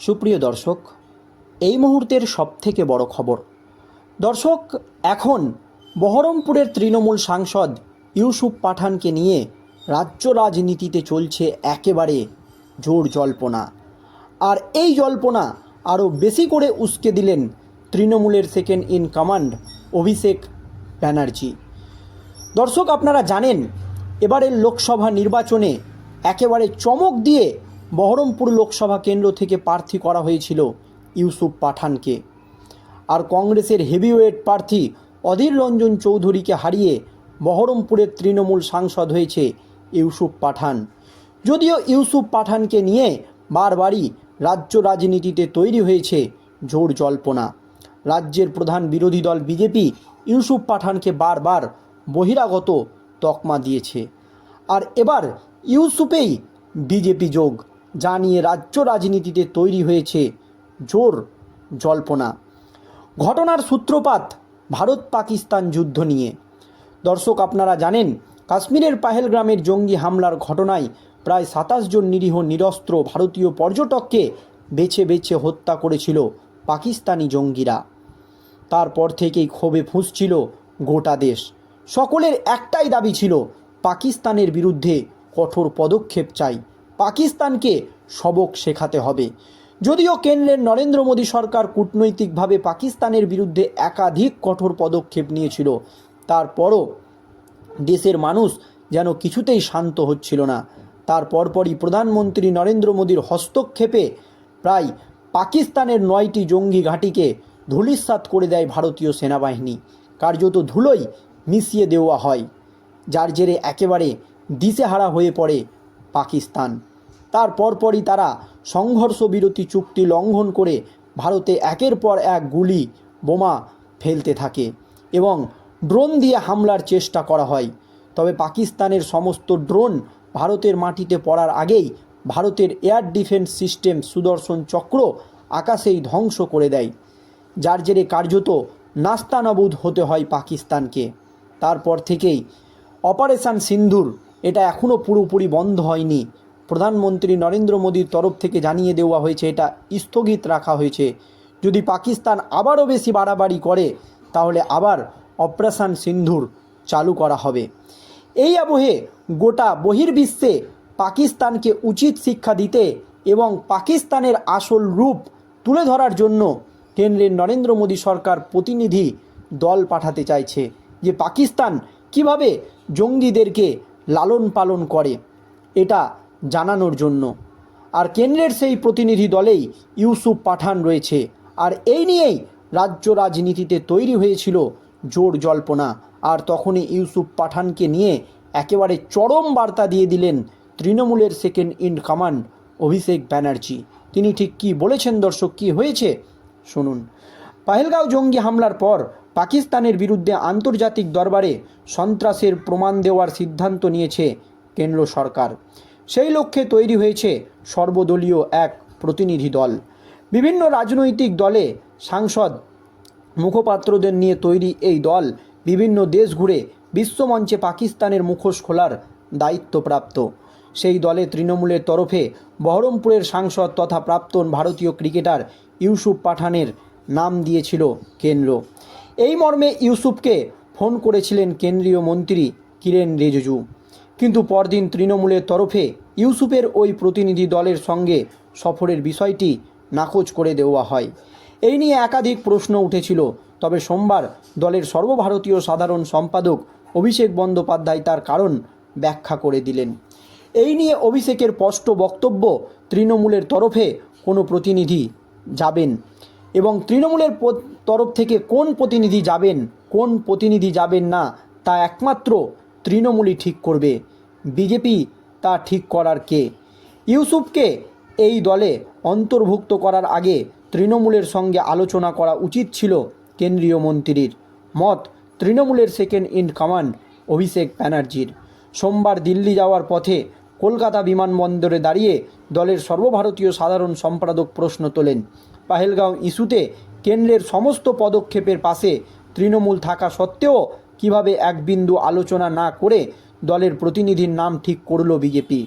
সুপ্রিয় দর্শক, এই মুহূর্তের সবথেকে বড় খবর। দর্শক, এখন বহরমপুরের তৃণমূল সাংসদ ইউসুফ পাঠানকে নিয়ে রাজ্য রাজনীতিতে চলছে একেবারে জোর জল্পনা। আর এই জল্পনা আরও বেশি করে উস্কে দিলেন তৃণমূলের second in command Abhishek Banerjee. দর্শক, আপনারা জানেন, এবারের লোকসভা নির্বাচনে একেবারে চমক দিয়ে বহরমপুর লোকসভা কেন্দ্র থেকে প্রার্থী করা হয়েছিল ইউসুফ পাঠানকে। আর কংগ্রেসের হেভিওয়েট প্রার্থী অধীর রঞ্জন চৌধুরীকে হারিয়ে বহরমপুরের তৃণমূল সাংসদ হয়েছে ইউসুফ পাঠান। যদিও ইউসুফ পাঠানকে নিয়ে বারবারই রাজ্য রাজনীতিতে তৈরি হয়েছে জোর জল্পনা। রাজ্যের প্রধান বিরোধী দল বিজেপি ইউসুফ পাঠানকে বারবার বহিরাগত তকমা দিয়েছে। আর এবার ইউসুফেই বিজেপি যোগ। যা নিয়ে রাজ্য রাজনীতিতে তৈরি হয়েছে জোর জল্পনা। ঘটনার সূত্রপাত ভারত পাকিস্তান যুদ্ধ নিয়ে। দর্শক, আপনারা জানেন, কাশ্মীরের পাহেলগ্রামের জঙ্গি হামলার ঘটনায় প্রায় সাতাশ জন নিরীহ নিরস্ত্র ভারতীয় পর্যটককে বেছে বেছে হত্যা করেছিল পাকিস্তানি জঙ্গিরা। তারপর থেকেই ক্ষোভে ফুঁসছিল গোটা দেশ। সকলের একটাই দাবি ছিল, পাকিস্তানের বিরুদ্ধে কঠোর পদক্ষেপ চাই। পাকিস্তানকে সবক শেখাতে হবে। যদিও কেন্দ্রের নরেন্দ্র মোদী সরকার কূটনৈতিকভাবে পাকিস্তানের বিরুদ্ধে একাধিক কঠোর পদক্ষেপ নিয়েছিল, তারপরও দেশের মানুষ যেন কিছুতেই শান্ত হচ্ছিল না। তার পরপরই প্রধানমন্ত্রী নরেন্দ্র মোদীর হস্তক্ষেপে প্রায় পাকিস্তানের নয়টি জঙ্গি ঘাঁটিকে ধূলিসাৎ করে দেয় ভারতীয় সেনাবাহিনী। কার্যত ধুলোই মিশিয়ে দেওয়া হয়, যার জেরে একেবারে দিশেহারা হয়ে পড়ে পাকিস্তান। তার পরপরই তারা সংঘর্ষ বিরতি চুক্তি লঙ্ঘন করে ভারতে একের পর এক গুলি বোমা ফেলতে থাকে এবং ড্রোন দিয়ে হামলার চেষ্টা করা হয়। তবে পাকিস্তানের সমস্ত ড্রোন ভারতের মাটিতে পড়ার আগেই ভারতের এয়ার ডিফেন্স সিস্টেম সুদর্শন চক্র আকাশেই ধ্বংস করে দেয়, যার জেরে কার্যত নাস্তানাবুদ হতে হয় পাকিস্তানকে। তারপর থেকেই অপারেশান সিন্ধুর এটা এখনও পুরোপুরি বন্ধ হয়নি। প্রধানমন্ত্রী নরেন্দ্র মোদীর তরফ থেকে জানিয়ে দেওয়া হয়েছে, এটা স্থগিত রাখা হয়েছে। যদি পাকিস্তান আবারও বেশি বাড়াবাড়ি করে, তাহলে আবার অপারেশান সিন্ধুর চালু করা হবে। এই আবহে গোটা বহির্বিশ্বে পাকিস্তানকে উচিত শিক্ষা দিতে এবং পাকিস্তানের আসল রূপ তুলে ধরার জন্য কেন্দ্রের নরেন্দ্র মোদী সরকার প্রতিনিধি দল পাঠাতে চাইছে যে পাকিস্তান কীভাবে জঙ্গিদেরকে লালন পালন করে। এটা জানানোর জন্য। আর কেন্দ্রের সেই প্রতিনিধি দলেই ইউসুফ পাঠান রয়েছে। আর এই নিয়েই রাজ্য রাজনীতিতে তৈরি হয়েছিল জোর জল্পনা। আর তখনই ইউসুফ পাঠানকে নিয়ে একেবারে চরম বার্তা দিয়ে দিলেন তৃণমূলের second in command Abhishek Banerjee. তিনি ঠিক কি বলেছেন দর্শক, কি হয়েছে? শুনুন। পাহেলগাঁও জঙ্গি হামলার পর পাকিস্তানের বিরুদ্ধে আন্তর্জাতিক দরবারে সন্ত্রাসের প্রমাণ দেওয়ার সিদ্ধান্ত নিয়েছে কেন্দ্র সরকার। সেই লক্ষ্যে তৈরি হয়েছে সর্বদলীয় এক প্রতিনিধি দল। বিভিন্ন রাজনৈতিক দলে সাংসদ, মুখপাত্রদের নিয়ে তৈরি এই দল বিভিন্ন দেশ ঘুরে বিশ্বমঞ্চে পাকিস্তানের মুখোশ খোলার দায়িত্বপ্রাপ্ত। সেই দলে তৃণমূলের তরফে বহরমপুরের সাংসদ তথা প্রাক্তন ভারতীয় ক্রিকেটার ইউসুফ পাঠানের নাম দিয়েছিল কেন্দ্র। এই মর্মে ইউসুফকে ফোন করেছিলেন কেন্দ্রীয় মন্ত্রী কিরেন রিজিজু। কিন্তু পরদিন তৃণমূলের তরফে ইউসুফের ওই প্রতিনিধি দলের সঙ্গে সফরের বিষয়টি নাকচ করে দেওয়া হয়। এই নিয়ে একাধিক প্রশ্ন উঠেছিল। তবে সোমবার দলের সর্বভারতীয় সাধারণ সম্পাদক অভিষেক বন্দ্যোপাধ্যায় তার কারণ ব্যাখ্যা করে দিলেন। এই নিয়ে অভিষেকের স্পষ্ট বক্তব্য তৃণমূলের তরফে কোনো প্রতিনিধি যাবেন। এবং তৃণমূলের তরফ থেকে কোন প্রতিনিধি যাবেন, কোন প্রতিনিধি যাবেন না, তা একমাত্র তৃণমূলই ঠিক করবে। বিজেপি তা ঠিক করার কে? ইউসুফকে এই দলে অন্তর্ভুক্ত করার আগে তৃণমূলের সঙ্গে আলোচনা করা উচিত ছিল কেন্দ্রীয় মন্ত্রীর। মত, তৃণমূলের সেকেন্ড ইন কমান্ড অভিষেক ব্যানার্জির। সোমবার দিল্লি যাওয়ার পথে কলকাতা বিমানবন্দরে দাঁড়িয়ে দলের সর্বভারতীয় সাধারণ সম্পাদক প্রশ্ন তোলেন। পাহেলগাঁও ইস্যুতে কেন্দ্রের সমস্ত পদক্ষেপের পাশে তৃণমূল থাকা সত্ত্বেও কীভাবে এক বিন্দু আলোচনা না করে দলের প্রতিনিধির নাম ঠিক করল বিজেপি?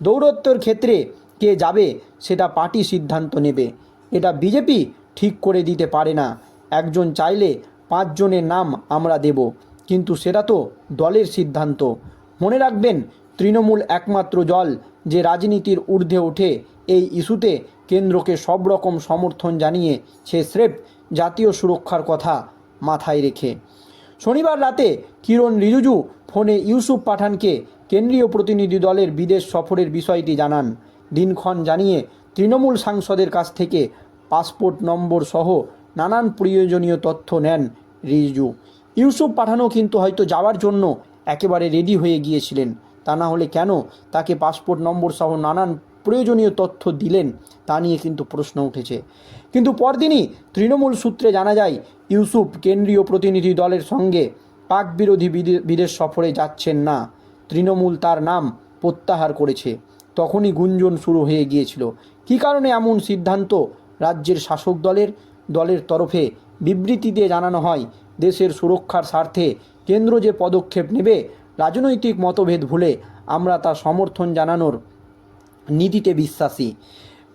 দৌরত্বর ক্ষেত্রে কে যাবে সেটা পার্টি সিদ্ধান্ত নেবে। এটা বিজেপি ঠিক করে দিতে পারে না। একজন চাইলে পাঁচজনের নাম আমরা দেব, কিন্তু সেটা তো দলের সিদ্ধান্ত। মনে রাখবেন, তৃণমূল একমাত্র দল যে রাজনীতির ঊর্ধ্বে ওঠে এই ইস্যুতে কেন্দ্রকে সব রকম সমর্থন জানিয়ে সে স্রেফ জাতীয় সুরক্ষার কথা মাথায় রেখে। শনিবার রাতে কিরণ রিজিজু ফোনে ইউসুফ পাঠানকে কেন্দ্রীয় প্রতিনিধি দলের বিদেশ সফরের বিষয়টি জানান। দিনক্ষণ জানিয়ে তৃণমূল সাংসদের কাছ থেকে পাসপোর্ট নম্বর সহ নানান প্রয়োজনীয় তথ্য নেন রিজু ইউসুফ পাঠানও কিন্তু হয়তো যাওয়ার জন্য একেবারে রেডি হয়ে গিয়েছিলেন। তা না হলে কেন তাকে পাসপোর্ট নম্বর সহ নানান প্রয়োজনীয় তথ্য দিলেন, তা নিয়ে কিন্তু প্রশ্ন উঠেছে। কিন্তু পরদিনই তৃণমূল সূত্রে জানা যায়, ইউসুফ কেন্দ্রীয় প্রতিনিধি দলের সঙ্গে পাক বিরোধী বিদে- বিদেশ সফরে যাচ্ছেন না। তৃণমূল তার নাম প্রত্যাহার করেছে। তখনই গুঞ্জন শুরু হয়ে গিয়েছিল। কী কারণে এমন সিদ্ধান্ত? রাজ্যের শাসক দলের দলের তরফে বিবৃতি দিয়ে জানানো হয়, দেশের সুরক্ষার স্বার্থে কেন্দ্র যে পদক্ষেপ নেবে, রাজনৈতিক মতভেদ ভুলে আমরা তা সমর্থন জানানোর নীতিতে বিশ্বাসী।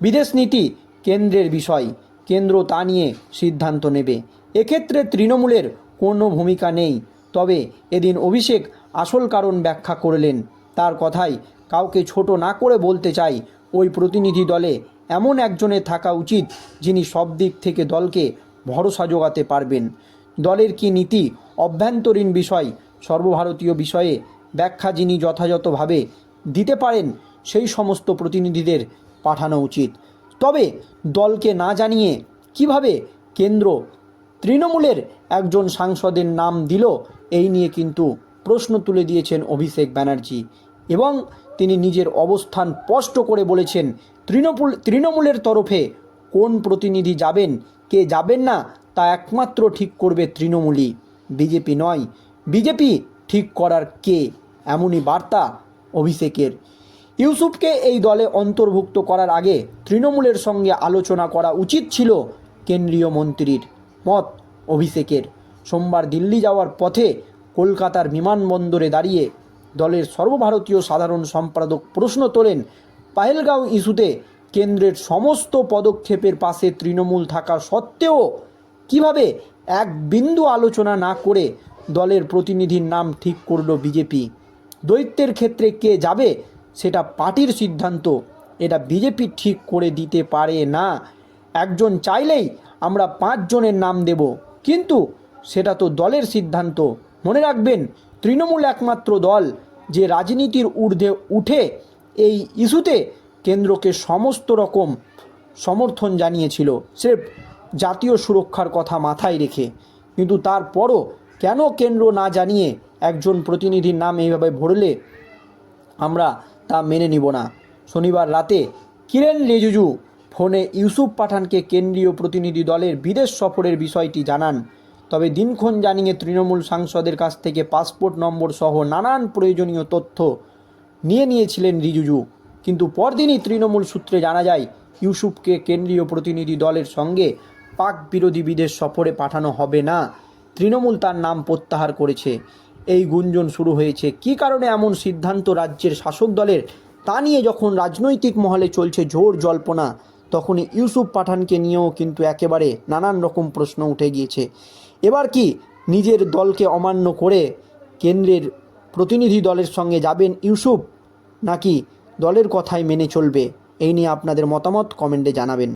বিদেশ নীতি কেন্দ্রের বিষয়। কেন্দ্র তা নিয়ে সিদ্ধান্ত নেবে। এক্ষেত্রে তৃণমূলের কোনো ভূমিকা নেই। তবে এদিন অভিষেক আসল কারণ ব্যাখ্যা করলেন। তার কথাই কাউকে ছোট না করে বলতে চাই। ওই প্রতিনিধি দলে এমন একজনের থাকা উচিত যিনি সব দিক থেকে দলকে ভরসা যোগাতে পারবেন। দলের কি নীতি অভ্যন্তরীণ বিষয়? সর্বভারতীয় বিষয়ে ব্যাখ্যা যিনি যথাযথভাবে দিতে পারেন সেই সমস্ত প্রতিনিধিদের পাঠানো উচিত। তবে দলকে না জানিয়ে কীভাবে কেন্দ্র তৃণমূলের একজন সাংসদের নাম দিল, এই নিয়ে কিন্তু প্রশ্ন তুলে দিয়েছেন অভিষেক ব্যানার্জি। এবং তিনি নিজের অবস্থান স্পষ্ট করে বলেছেন, তৃণমূল, তৃণমূলের তরফে কোন প্রতিনিধি যাবেন, কে যাবেন না, তা একমাত্র ঠিক করবে তৃণমূলই। বিজেপি নয়। বিজেপি ঠিক করার কে? এমনই বার্তা অভিষেকের। ইউসুফকে এই দলে অন্তর্ভুক্ত করার আগে তৃণমূলের সঙ্গে আলোচনা করা উচিত ছিল কেন্দ্রীয় মন্ত্রীর মত অভিষেকের। সোমবার দিল্লি যাওয়ার পথে কলকাতার বিমানবন্দরে দাঁড়িয়ে দলের সর্বভারতীয় সাধারণ সম্পাদক প্রশ্ন তোলেন, পাহেলগাঁও ইস্যুতে কেন্দ্রের সমস্ত পদক্ষেপের পাশে তৃণমূল থাকা সত্ত্বেও কীভাবে এক বিন্দু আলোচনা না করে দলের প্রতিনিধির নাম ঠিক করল বিজেপি? দৈত্যের ক্ষেত্রে কে যাবে সেটা পার্টির সিদ্ধান্ত। এটা বিজেপি ঠিক করে দিতে পারে না। একজন চাইলেই আমরা পাঁচজনের নাম দেব। কিন্তু সেটা তো দলের সিদ্ধান্ত। মনে রাখবেন, তৃণমূল একমাত্র দল যে রাজনীতির ঊর্ধ্বে উঠে এই ইস্যুতে কেন্দ্রকে সমস্ত রকম সমর্থন জানিয়েছিল। স্রেফ জাতীয় সুরক্ষার কথা মাথায় রেখে। কিন্তু তারপরও কেন কেন্দ্র না জানিয়ে একজন প্রতিনিধির নাম এইভাবে ভরলে? আমরা তা মেনে নিব না। শনিবার রাতে কিরেন রিজিজু ফোনে ইউসুফ পাঠানকে কেন্দ্রীয় প্রতিনিধি দলের বিদেশ সফরের বিষয়টি জানান। তবে দিনক্ষণ জানিয়ে তৃণমূল সাংসদের কাছ থেকে পাসপোর্ট নম্বর সহ নানান প্রয়োজনীয় তথ্য নিয়ে নিয়েছিলেন রিজুজু। কিন্তু পরদিনই তৃণমূল সূত্রে জানা যায়, ইউসুফকে কেন্দ্রীয় প্রতিনিধি দলের সঙ্গে পাক বিরোধী বিদেশ সফরে পাঠানো হবে না। তৃণমূল তার নাম প্রত্যাহার করেছে। এই গুঞ্জন শুরু হয়েছে। কী কারণে এমন সিদ্ধান্ত রাজ্যের শাসক দলের? তা নিয়ে যখন রাজনৈতিক মহলে চলছে জোর জল্পনা, তখনই ইউসুফ পাঠানকে নিয়েও কিন্তু একেবারে নানান রকম প্রশ্ন উঠে গিয়েছে। এবার কি নিজের দলকে অমান্য করে কেন্দ্রের প্রতিনিধি দলের সঙ্গে যাবেন ইউসুফ, নাকি দলের কথাই মেনে চলবে? এই নিয়ে আপনাদের মতামত কমেন্টে জানাবেন।